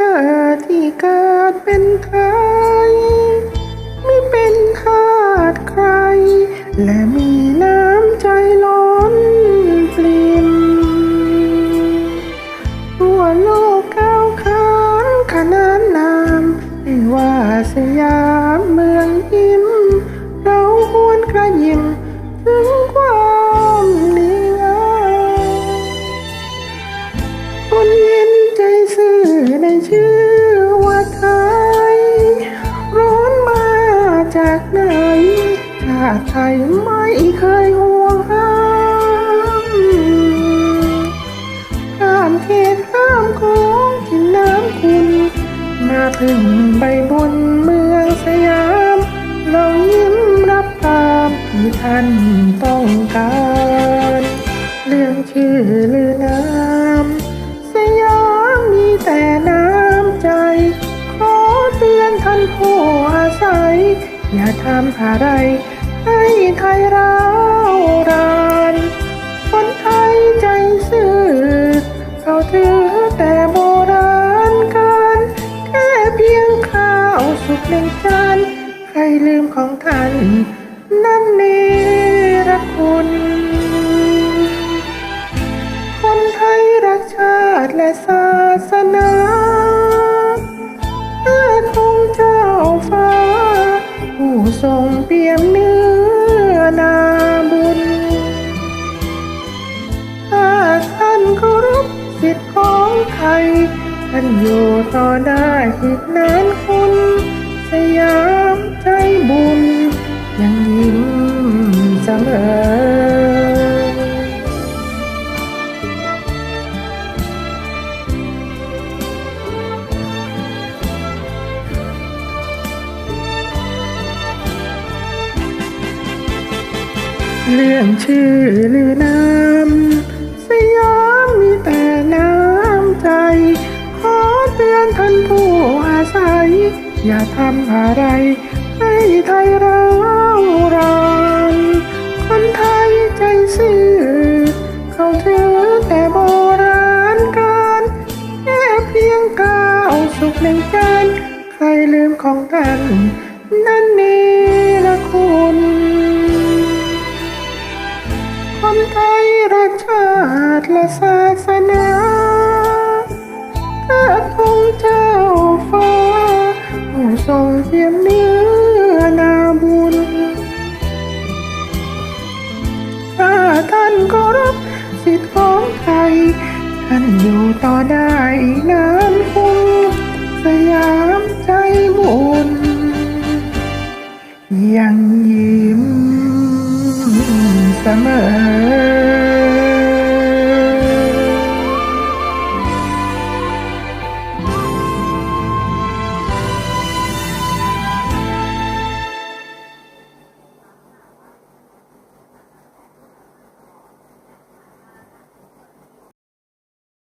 เธอที่เกิดเป็นไทยไม่เป็นทาสใคร และมีน้ำใจล้นปลิ่มทั่วโลกก้าวข้ามขนานนามไม่ว่าสยามเมืองยิ้ม เราควรกระยิมถึง ชื่อว่าไทย ร้อนมาจากไหนชาติไทยไม่เคยห่วงห้ามข้ามเขตข้ามโค้งที่น้ำคุณ มาถึงใบบนเมืองสยาม เรายิ้มรับตามที่ท่านต้องการ เรื่องชื่อ ผู้อาศัย อย่าทำอะไร ให้ไทยร้าวรานคนไทยใจซื่อเขาถือแต่โบราณการแค่เพียงข้าวสุกหนึ่งจานใครลืมของท่าน นั่นเนรคุณคนไทยรักชาติและศาสนา ไทยท่านอยู่ต่อได้อีกนานคุณ สยามใจบุญ ยังยิ้มเสมอเรื่องชื่อลือนามสยาม อย่าทำอะไรให้ไทยเรารานคนไทยใจซื่อเขาถือแต่โบราณการแค่เพียงก้าวสุกหนึ่งจานใครลืมของท่านนั่นนี่ละคุณคนไทยรักชาติและศาสนา ต่อได้อีกนานคุณสยามใจบุญยังยิ้มเสมอ